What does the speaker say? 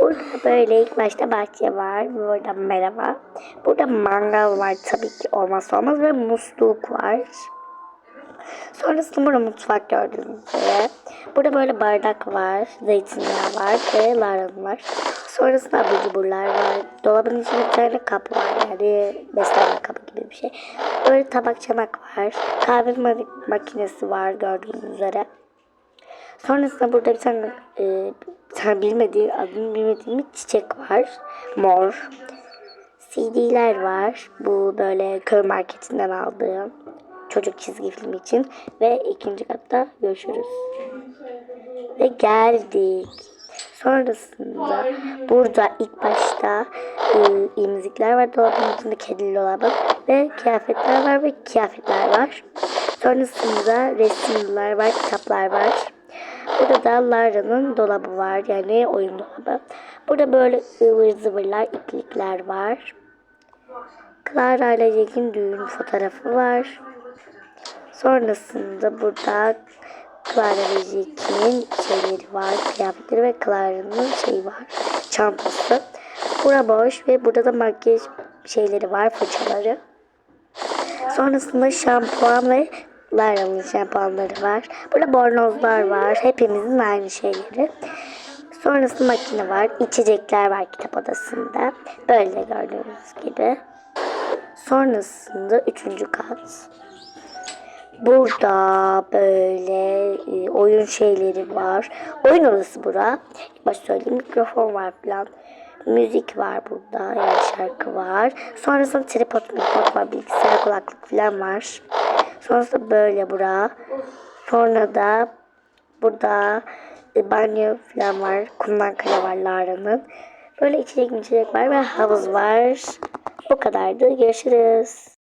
Burada böyle ilk başta bahçe var. Burada merhaba. Burada mangal var tabii ki olmazsa olmaz ve musluk var. Sonrasında burada mutfak gördüğünüz üzere. Burada böyle bardak var, zeytinyağı var ve laran var. Sonrasında abur cuburlar var. Dolabın içinde bir tane kap var yani beslenme kabı gibi bir şey. Böyle tabak çanak var. Kahve ma- makinesi var gördüğünüz üzere. Sonrasında burada bir tane, e, bir tane bilmediğim, adını bilmediğim çiçek var. Mor. CD'ler var. Bu böyle köy marketinden aldığım çocuk çizgi film için. Ve ikinci katta görüşürüz. Ve geldik. Sonrasında burada ilk başta e, emzikler var. Dolabın içinde kedili dolabı. Ve kıyafetler var ve kıyafetler var. Sonrasında resimler var, kitaplar var. Burada da Lara'nın dolabı var. Yani oyun dolabı. Burada böyle ıvır zıvırlar, iplikler var. Clara ile Jack'in düğün fotoğrafı var. Sonrasında burada Clara ve Jack'in şeyleri var. Kıyafetleri ve Clara'nın şeyi var. Çantası. Bura boş ve burada da makyaj şeyleri var. Fırçaları. Sonrasında şampuan ve Lara'nın şampuanları var. Burada bornozlar var. Hepimizin aynı şeyleri. Sonrasında makine var. İçecekler var kitap odasında. Böyle gördüğünüz gibi. Sonrasında üçüncü kat. Burada böyle e, oyun şeyleri var. Oyun odası bura. Başta söyleyeyim mikrofon var falan. Müzik var burada. Yani şarkı var. Sonrasında tripod, tripod var. Bilgisayar kulaklık falan var. Sonrasında böyle bura. Sonra da burada e, banyo falan var. Kumdan kale var Lara'nın. Böyle içecek içecek var ve havuz var. Bu kadardı. Görüşürüz.